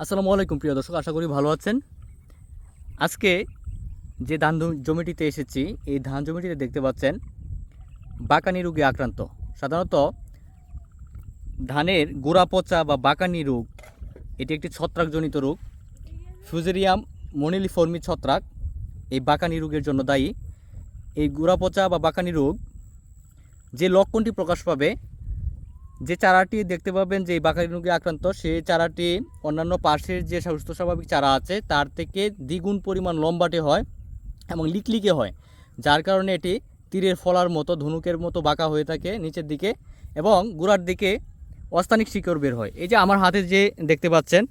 আসসালামু আলাইকুম, প্রিয় দর্শক, আশা করি ভালো আছেন। আজকে যে ধান জমিটিতে এসেছি, এই ধান জমিটিতে দেখতে পাচ্ছেন, বাকানি রোগে আক্রান্ত। সাধারণত ধানের গোড়া পচা বা বাকানি রোগ, এটি একটি ছত্রাকজনিত রোগ। ফিউজেরিয়াম মনিলিফর্মি ছত্রাক, এই বাকানি রোগের জন্য দায়ী। এই গোড়া পচা বা বাকানি রোগ যে লক্ষণটি প্রকাশ পাবে যে চারাটি দেখতে পাবেন যে বাকারি রোগে আক্রান্ত, সেই চারাটি অন্যান্য পাশের যে সুস্থ স্বাভাবিক চারা আছে, তার থেকে দ্বিগুণ পরিমাণ লম্বাটে হয় এবং লিকলিকে হয়, যার কারণে এটি তীরের ফলার মতো, ধনুকের মতো বাঁকা হয়ে থাকে নিচের দিকে এবং গোড়ার দিকে অস্থানিক শিকড় বের হয়। এই যে আমার হাতে যে দেখতে পাচ্ছেন,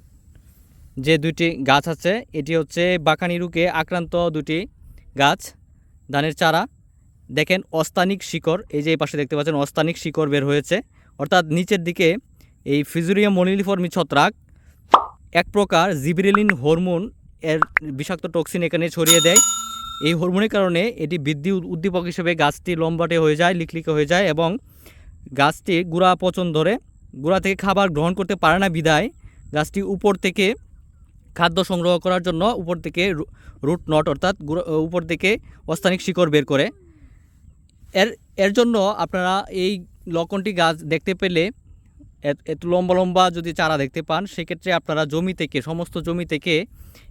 যে দুইটি গাছ আছে, এটি হচ্ছে বাঁকানি রোগে আক্রান্ত দুটি গাছ, ধানের চারা। দেখেন অস্থানিক শিকড়, এই যে এই পাশে দেখতে পাচ্ছেন, অস্থানিক শিকড় বের হয়েছে। অর্থাৎ নিচের দিকে এই ফিজুরিয়াম মনিলিফর্মি ছত্রাক, এক প্রকার জিব্রেলিন হরমোন এর বিষাক্ত টক্সিন এখানে ছড়িয়ে দেয়। এই হরমোনের কারণে এটি বৃদ্ধি উদ্দীপক হিসেবে গাছটি লম্বাটে হয়ে যায়, লিকলিকে হয়ে যায় এবং গাছটি গুড়া পচন ধরে। গুড়া থেকে খাবার গ্রহণ করতে পারে না বিদায়। গাছটি উপর থেকে খাদ্য সংগ্রহ করার জন্য উপর থেকে রুট নট অর্থাৎ উপর থেকে অস্থানিক শিকড় বের করে। এর এর জন্য আপনারা এই লক্ষণটি গাছ দেখতে পেলে এত- এত লম্বা লম্বা যদি চারা দেখতে পান, সেক্ষেত্রে আপনারা জমি থেকে, সমস্ত জমি থেকে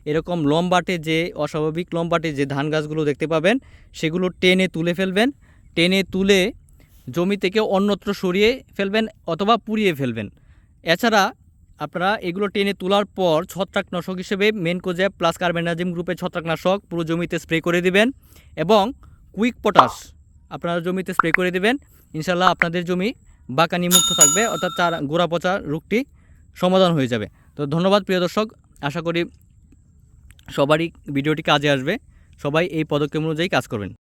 এরকম লম্বাটে যে, অস্বাভাবিক লম্বাটে যে ধান গাছগুলো দেখতে পাবেন, সেগুলো টেনে তুলে ফেলবেন। টেনে তুলে জমি থেকে অন্যত্র সরিয়ে ফেলবেন অথবা পুড়িয়ে ফেলবেন। এছাড়া আপনারা এগুলো টেনে তোলার পর ছত্রাকনাশক হিসেবে মেনকোজ্যাব প্লাস কার্বেনাজিম গ্রুপের ছত্রাকনাশক পুরো জমিতে স্প্রে করে দিবেন এবং কুইক পটাশ আপনারা জমিতে স্প্রে করে দিবেন। ইনশাল্লাহ আপনাদের জমি বাঁকানি মুক্ত থাকবে, অর্থাৎ চার গোড়া পচা রোগটি সমাধান হয়ে যাবে। তো ধন্যবাদ প্রিয় দর্শক, আশা করি সবারই ভিডিওটি কাজে আসবে। সবাই এই পদক্ষেপ অনুযায়ী কাজ করবেন।